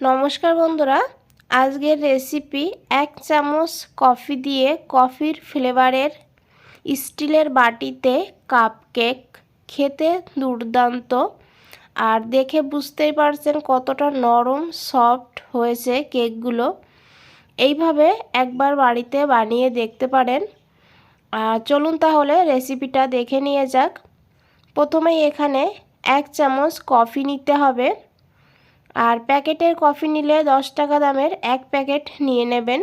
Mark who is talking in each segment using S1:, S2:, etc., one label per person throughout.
S1: নমস্কার বন্ধুরা, আজকের রেসিপি এক চামচ কফি দিয়ে কফির ফ্লেভারের স্টিলের বাটিতে কাপ কেক খেতে দুর্দান্ত। আর দেখে বুঝতেই পারছেন কতটা নরম সফট হয়েছে কেকগুলো এইভাবে একবার বাড়িতে বানিয়ে দেখতে পারেন। চলুন তাহলে রেসিপিটা দেখে নিয়ে যাক। প্রথমেই এখানে এক চামচ কফি নিতে হবে। আর প্যাকেটের কফি নিলে দশ টাকা দামের এক প্যাকেট নিয়ে নেবেন।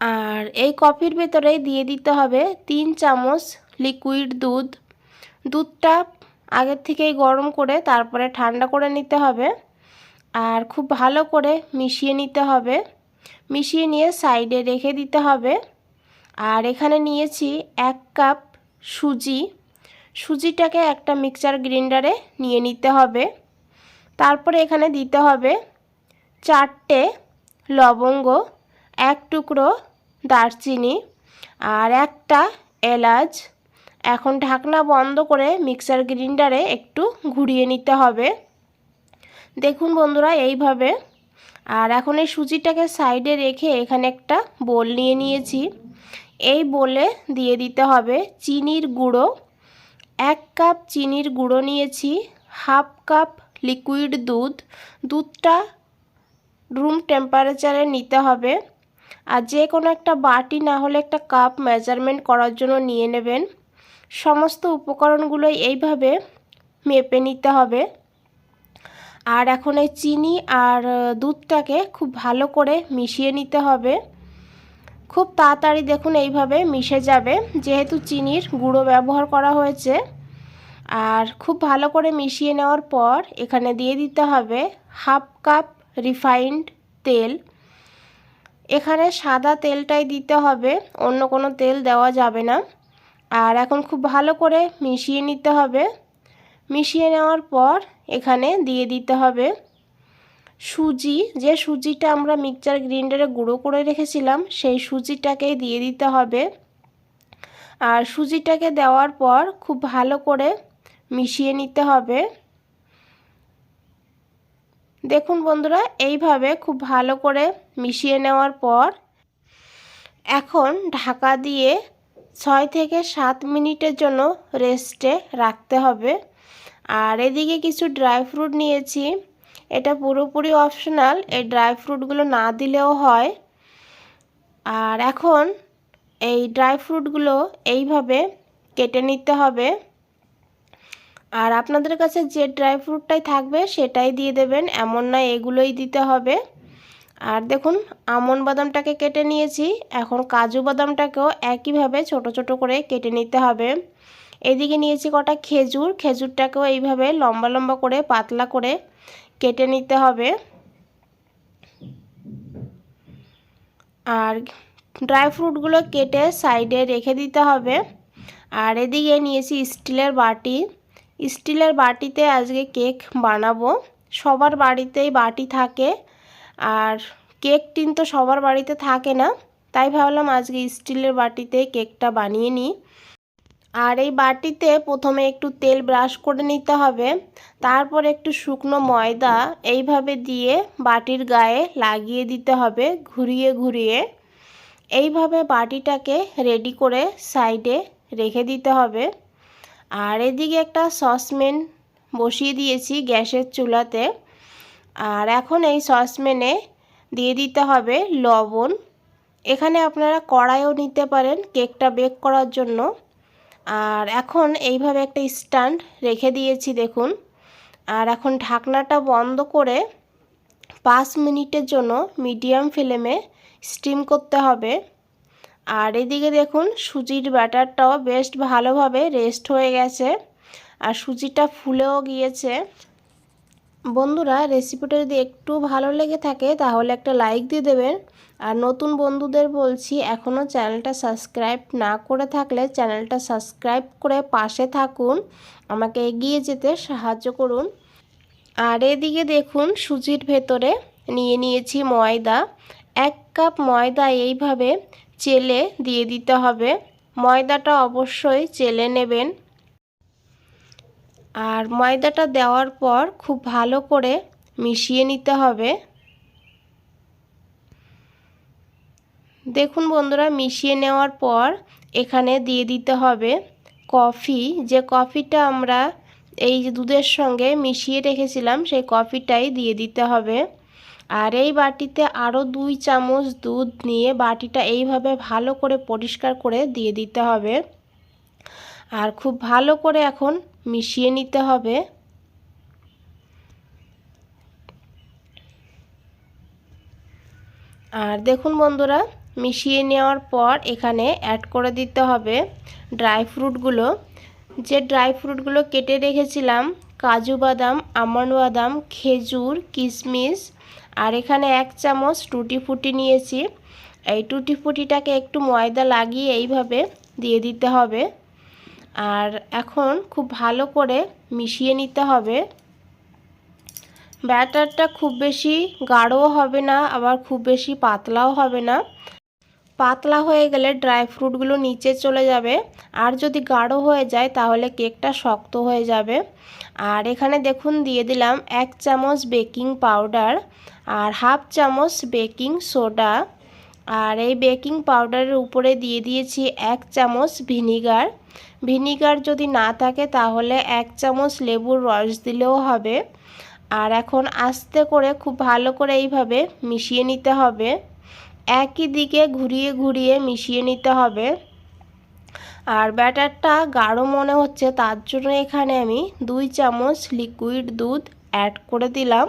S1: আর এই কফির ভেতরেই দিয়ে দিতে হবে তিন চামচ লিকুইড দুধ। দুধটা আগের থেকেই গরম করে তারপরে ঠান্ডা করে নিতে হবে। আর খুব ভালো করে মিশিয়ে নিতে হবে। মিশিয়ে নিয়ে সাইডে রেখে দিতে হবে। আর এখানে নিয়েছি এক কাপ সুজি। সুজিটাকে একটা মিক্সার গ্রাইন্ডারে নিয়ে নিতে হবে। তারপরে এখানে দিতে হবে চারটে লবঙ্গ, এক টুকরো দারচিনি আর একটা এলাচ। এখন ঢাকনা বন্ধ করে মিক্সার গ্রাইন্ডারে একটু ঘুরিয়ে নিতে হবে। দেখুন বন্ধুরা এইভাবে। আর এখন এই সুজিটাকে সাইডে রেখে এখানে একটা বোল নিয়ে নিয়েছি। এই বোলে দিয়ে দিতে হবে চিনির গুঁড়ো। এক কাপ চিনির গুঁড়ো নিয়েছি, হাফ কাপ লিকুইড দুধ। দুধটা রুম টেম্পারেচারে নিতে হবে। আর যে কোনো একটা বাটি না হলে একটা কাপ মেজারমেন্ট করার জন্য নিয়ে নেবেন। সমস্ত উপকরণগুলো এইভাবে মেপে নিতে হবে। আর এখন এই চিনি আর দুধটাকে খুব ভালো করে মিশিয়ে নিতে হবে। খুব তাড়াতাড়ি দেখুন এইভাবে মিশে যাবে। যেহেতু চিনির গুঁড়ো ব্যবহার করা হয়েছে। আর খুব ভালো করে মিশিয়ে নেওয়ার পর এখানে দিয়ে দিতে হবে হাফ কাপ রিফাইন্ড তেল। এখানে সাদা তেলটাই দিতে হবে, অন্য কোনো তেল দেওয়া যাবে না। আর এখন খুব ভালো করে মিশিয়ে নিতে হবে। মিশিয়ে নেওয়ার পর এখানে দিয়ে দিতে হবে সুজি। যে সুজিটা আমরা মিক্সচার গ্রাইন্ডারে গুঁড়ো করে রেখেছিলাম, সেই সুজিটাকেই দিয়ে দিতে হবে। আর সুজিটাকে দেওয়ার পর খুব ভালো করে মিশিয়ে নিতে হবে। দেখুন বন্ধুরা, এইভাবে খুব ভালো করে মিশিয়ে নেওয়ার পর এখন ঢাকা দিয়ে ছয় থেকে সাত মিনিটের জন্য রেস্টে রাখতে হবে। আর এদিকে কিছু ড্রাই ফ্রুট নিয়েছি। এটা পুরোপুরি অপশনাল, এই ড্রাই ফ্রুটগুলো না দিলেও হয়। আর এখন এই ড্রাই ফ্রুটগুলো এইভাবে কেটে নিতে হবে। আর আপনাদের কাছে যে ড্রাই ফ্রুটটাই থাকবে সেটাই দিয়ে দেবেন, এমন না এগুলোই দিতে হবে। আর দেখুন, আমন বাদামটাকে কেটে নিয়েছি, এখন কাজু বাদামটাকেও একইভাবে ছোট ছোট করে কেটে নিতে হবে। এদিকে নিয়েছি কটা খেজুর, খেজুরটাকেও এইভাবে লম্বা লম্বা করে পাতলা করে কেটে নিতে হবে। আর ড্রাই ফ্রুটগুলো কেটে সাইডে রেখে দিতে হবে। আর এদিকে নিয়েছি স্টিলের বাটি। স্টিলের বাটিতে আজকে কেক বানাবো। সবার বাড়িতেই বাটি থাকে আর কেক টিন তো সবার বাড়িতে থাকে না, তাই ভাবলাম আজকে স্টিলের বাটিতে কেকটা বানিয়ে নিই। আর এই বাটিতে প্রথমে একটু তেল ব্রাশ করে নিতে হবে, তারপর একটু শুকনো ময়দা এইভাবে দিয়ে বাটির গায়ে লাগিয়ে দিতে হবে ঘুরিয়ে ঘুরিয়ে। এইভাবে বাটিটাকে রেডি করে সাইডে রেখে দিতে হবে। আর এদিকে একটা সসম্যান বসিয়ে দিয়েছি গ্যাসের চুলাতে। আর এখন এই সসম্যানে দিয়ে দিতে হবে লবণ। এখানে আপনারা কড়াইও নিতে পারেন কেকটা বেক করার জন্য। আর এখন এইভাবে একটা স্ট্যান্ড রেখে দিয়েছি দেখুন। আর এখন ঢাকনাটা বন্ধ করে পাঁচ মিনিটের জন্য মিডিয়াম ফ্লেমে স্টিম করতে হবে। আর এদিকে দেখুন, সুজির ব্যাটারটাও বেশ ভালোভাবে রেস্ট হয়ে গেছে। আর সুজিটা ফুলেও গিয়েছে। বন্ধুরা রেসিপিটা যদি একটু ভালো লেগে থাকে, তাহলে একটা লাইক দিয়ে দেবেন। আর নতুন বন্ধুদের বলছি এখনও চ্যানেলটা সাবস্ক্রাইব না করে থাকলে চ্যানেলটা সাবস্ক্রাইব করে পাশে থাকুন। আমাকে এগিয়ে যেতে সাহায্য করুন। আর এদিকে দেখুন, সুজির ভেতরে নিয়ে নিয়েছি ময়দা। এক কাপ ময়দা এইভাবে চেলে দিয়ে দিতে হবে। ময়দাটা অবশ্যই চেলে নেবেন। আর ময়দাটা দেওয়ার পর খুব ভালো করে মিশিয়ে নিতে হবে। দেখুন বন্ধুরা, মিশিয়ে নেওয়ার পর এখানে দিয়ে দিতে হবে কফি। যে কফিটা আমরা এই দুধের সঙ্গে মিশিয়ে রেখেছিলাম, সেই কফিটাই দিয়ে দিতে হবে। আর এই বাটিতে আরও দুই চামচ দুধ নিয়ে বাটিটা এইভাবে ভালো করে পরিষ্কার করে দিয়ে দিতে হবে। আর খুব ভালো করে এখন মিশিয়ে নিতে হবে। আর দেখুন বন্ধুরা, মিশিয়ে নেওয়ার পর এখানে অ্যাড করে দিতে হবে ড্রাই ফ্রুটগুলো যে ড্রাই ফ্রুটগুলো কেটে রেখেছিলাম, কাজু বাদাম, আমন্ড বাদাম, খেজুর, কিশমিশ আর এখানে এক চামচ টুটি ফুটি নিয়েছি। এই টুটি ফুটিটাকে একটু ময়দা লাগিয়ে এইভাবে দিয়ে দিতে হবে। আর এখন খুব ভালো করে মিশিয়ে নিতে হবে। ব্যাটারটা খুব বেশি গাঢ়ও হবে না, আবার খুব বেশি পাতলাও হবে না। পাতলা হয়ে গেলে ড্রাই ফ্রুটগুলো নিচে চলে যাবে। আর যদি গাঢ় হয়ে যায় তাহলে কেকটা শক্ত হয়ে যাবে। আর এখানে দেখুন, দিয়ে দিলাম এক চামচ বেকিং পাউডার। আর হাফ চামচ বেকিং সোডা। আর এই বেকিং পাউডারের উপরে দিয়ে দিয়েছি এক চামচ ভিনিগার। ভিনিগার যদি না থাকে তাহলে এক চামচ লেবুর রস দিলেও হবে। আর এখন আস্তে করে খুব ভালো করে এইভাবে মিশিয়ে নিতে হবে। একই দিকে ঘুরিয়ে ঘুরিয়ে মিশিয়ে নিতে হবে। আর ব্যাটারটা গাঢ় মনে হচ্ছে, তার জন্য এখানে আমি দুই চামচ লিকুইড দুধ অ্যাড করে দিলাম।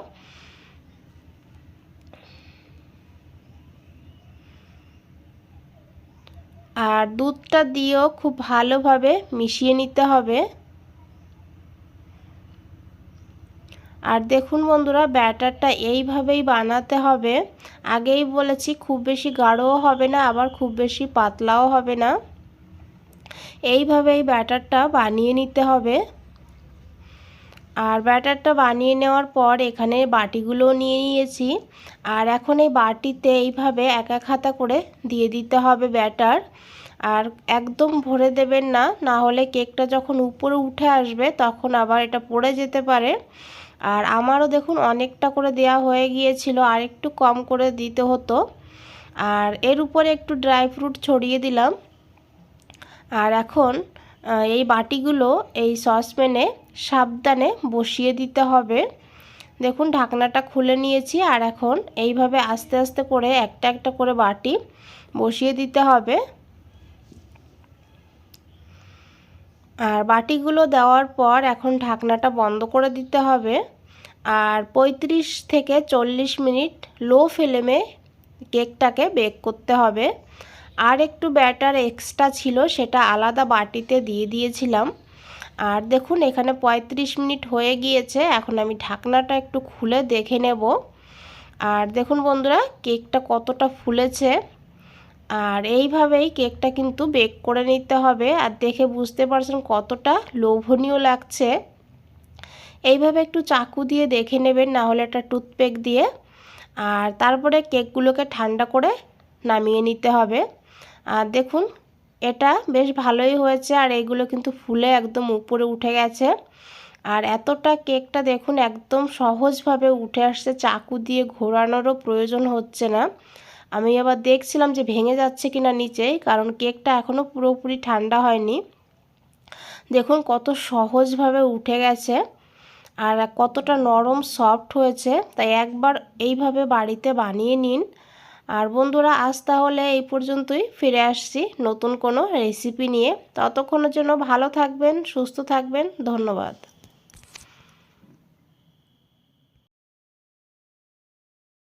S1: আর দুধটা দিয়েও খুব ভালোভাবে মিশিয়ে নিতে হবে। আর দেখুন বন্ধুরা, ব্যাটারটা এইভাবেই বানাতে হবে। আগেই বলেছি, খুব বেশি গাঢ়ও হবে না, আবার খুব বেশি পাতলাও হবে না। এইভাবেই ব্যাটারটা বানিয়ে নিতে হবে। আর ব্যাটারটা বানিয়ে নেওয়ার পর এখানে বাটিগুলো নিয়ে নিয়েছি। আর এখন এই বাটিতে এইভাবে এক এক হাতা করে দিয়ে দিতে হবে ব্যাটার। আর একদম ভরে দেবেন না না হলে কেকটা যখন উপরে উঠে আসবে তখন আবার এটা পড়ে যেতে পারে। আর আমারও দেখুন অনেকটা করে দেয়া হয়ে গিয়েছিল, আর একটু কম করে দিতে হতো। আর এর উপরে একটু ড্রাই ফ্রুট ছড়িয়ে দিলাম। আর এখন এই বাটিগুলো এই সসপ্যানে সাবধানে বসিয়ে দিতে হবে। দেখুন, ঢাকনাটা খুলে নিয়েছি আর এখন এইভাবে আস্তে আস্তে করে একটা একটা করে বাটি বসিয়ে দিতে হবে। আর বাটিগুলো দেওয়ার পর এখন ঢাকনাটা বন্ধ করে দিতে হবে। আর ৩৫ থেকে চল্লিশ মিনিট লো ফ্লেমে কেকটাকে বেক করতে হবে। আর একটু ব্যাটার এক্সট্রা ছিল, সেটা আলাদা বাটিতে দিয়ে দিয়েছিলাম। আর দেখুন, এখানে ৩৫ মিনিট হয়ে গিয়েছে, এখন আমি ঢাকনাটা একটু খুলে দেখে নেব। আর দেখুন বন্ধুরা, কেকটা কতটা ফুলেছে। আর এইভাবেই কেকটা কিন্তু বেক করে নিতে হবে। আর দেখে বুঝতে পারছেন কতটা লোভনীয় লাগছে। এইভাবে একটু চাকু দিয়ে দেখে নেবেন, না হলে একটা টুথপেক দিয়ে। আর তারপরে কেকগুলোকে ঠান্ডা করে নামিয়ে নিতে হবে। আর দেখুন, এটা বেশ ভালোই হয়েছে আর এইগুলো কিন্তু ফুলে একদম উপরে উঠে গেছে। আর এতটা কেকটা দেখুন একদম সহজভাবে উঠে আসছে, চাকু দিয়ে ঘোরানোরও প্রয়োজন হচ্ছে না। আমি আবার দেখছিলাম যে ভেঙে যাচ্ছে কিনা নিচেই কারণ কেকটা এখনও পুরোপুরি ঠান্ডা হয়নি। দেখুন কত সহজভাবে উঠে গেছে আর কতটা নরম সফট হয়েছে, তাই একবার এইভাবে বাড়িতে বানিয়ে নিন। আর বন্ধুরা, আজ তাহলে এই পর্যন্তই। ফিরে আসছি নতুন কোনো রেসিপি নিয়ে। ততক্ষণের জন্য ভালো থাকবেন, সুস্থ থাকবেন। ধন্যবাদ।